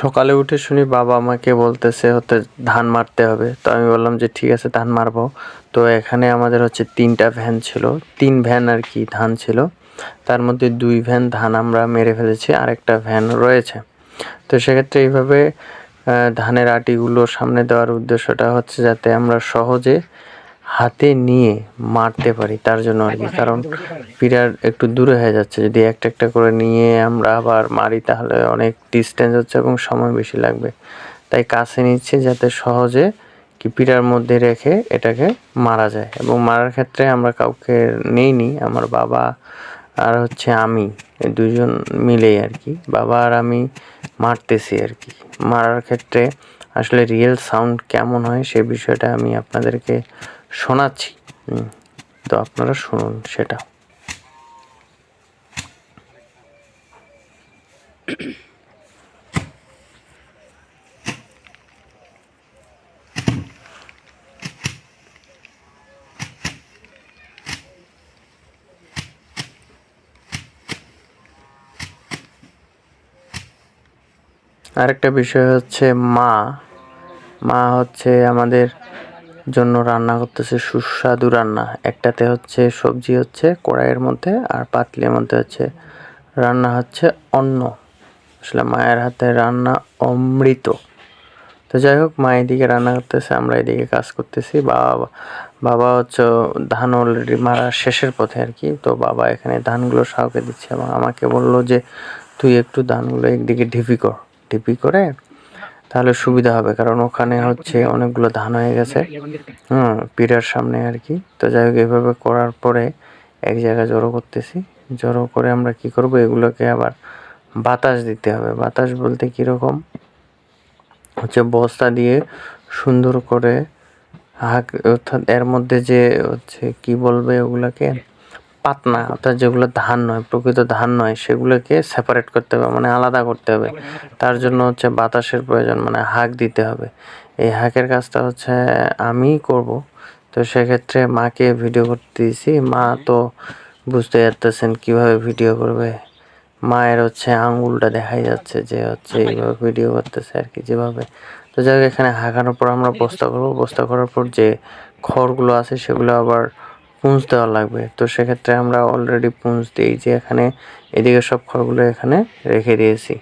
সকালে উঠে শুনি বাবা আমাকে বলতেছে হতে ধান মারতে হবে। তো আমি বললাম যে, ঠিক আছে, ধান মারবো। তো এখানে আমাদের হচ্ছে তিনটা ভ্যান ছিল। তিন ভ্যান আর কি ধান ছিল। তার মধ্যে দুই ভ্যান ধান আমরা মেরে ফেলেছি, আরেকটা ভ্যান রয়েছে। তো সেক্ষেত্রে এইভাবে ধানের আটিগুলো সামনে দেওয়ার উদ্দেশ্যটা হচ্ছে যাতে আমরা সহজে হাতে নিয়ে মারতে পারি, তার জন্য আর কি। কারণ পিরার একটু দূরে হয়ে যাচ্ছে। যদি একটা একটা করে নিয়ে আমরা আবার মারি, তাহলে অনেক ডিস্টেন্স হচ্ছে এবং সময় বেশি লাগবে। তাই কাছে নিচ্ছে যাতে সহজে কি পিরার মধ্যে রেখে এটাকে মারা যায়। এবং মারার ক্ষেত্রে আমরা কাউকে নেইনি, আমার বাবা আর হচ্ছে আমি দুজন মিলেই আর কি। বাবা আর আমি মারতেছি আর কি। মারার ক্ষেত্রে আসলে রিয়েল সাউন্ড কেমন হয়, সে বিষয়টা আমি আপনাদেরকে শোনাচ্ছি। তো আপনারা শুনুন সেটা। আরেকটা বিষয় হচ্ছে মা। মা হচ্ছে আমাদের জন্য রান্না করতেছে সুস্বাদু রান্না। একটাতে হচ্ছে সবজি হচ্ছে কড়াইয়ের মধ্যে আর পাতলির মধ্যে হচ্ছে রান্না হচ্ছে অন্ন। আসলে মায়ের হাতে রান্না অমৃত। তো যাই হোক, মা এদিকে রান্না করতেছে, আমরা এদিকে কাজ করতেছি। বাবা বাবা হচ্ছে ধান অলরেডি মারা শেষের পথে আর কি। তো বাবা এখানে ধানগুলো সাউকে দিচ্ছে এবং আমাকে বলল যে, তুই একটু ধানগুলো একদিকে ঢিপি কর। ঢিপি করে তাহলে সুবিধা হবে, কারণ ওখানে হচ্ছে অনেকগুলো ধান হয়ে গেছে। হুম, পিড়ার সামনে আর কি। তো যাই হোক, এভাবে করার পরে এক জায়গায় জড়ো করতেছি। জড়ো করে আমরা কি করব? এগুলোকে আবার বাতাস দিতে হবে। বাতাস বলতে কীরকম? হচ্ছে বস্তা দিয়ে সুন্দর করে হাক অর্থাৎ এর মধ্যে যে হচ্ছে কি বলবে ওগুলাকে? পাতনা, অর্থাৎ যেগুলো ধান নয়, প্রকৃত ধান নয়, সেগুলোকে সেপারেট করতে হবে মানে আলাদা করতে হবে। তার জন্য হচ্ছে বাতাসের প্রয়োজন মানে হাঁক দিতে হবে। এই হাঁকের কাজটা হচ্ছে আমিই করব। তো সেক্ষেত্রে মাকে ভিডিও করতে দিয়েছি। মা তো বুঝতে পারতেছেন কীভাবে ভিডিও করবে। মায়ের হচ্ছে আঙ্গুলটা দেখাই যাচ্ছে যে হচ্ছে এইভাবে ভিডিও করতেছে আর কি যেভাবে। তো যাই হোক, এখানে হাঁকানোর পর আমরা বস্তা করব। বস্তা করার পর যে খড়গুলো আছে সেগুলো আবার পুঁজ দেওয়া লাগবে। তো সেক্ষেত্রে আমরা অলরেডি পুঁজ দিই যে এখানে এদিকে সব খড়গুলো এখানে রেখে দিয়েছি।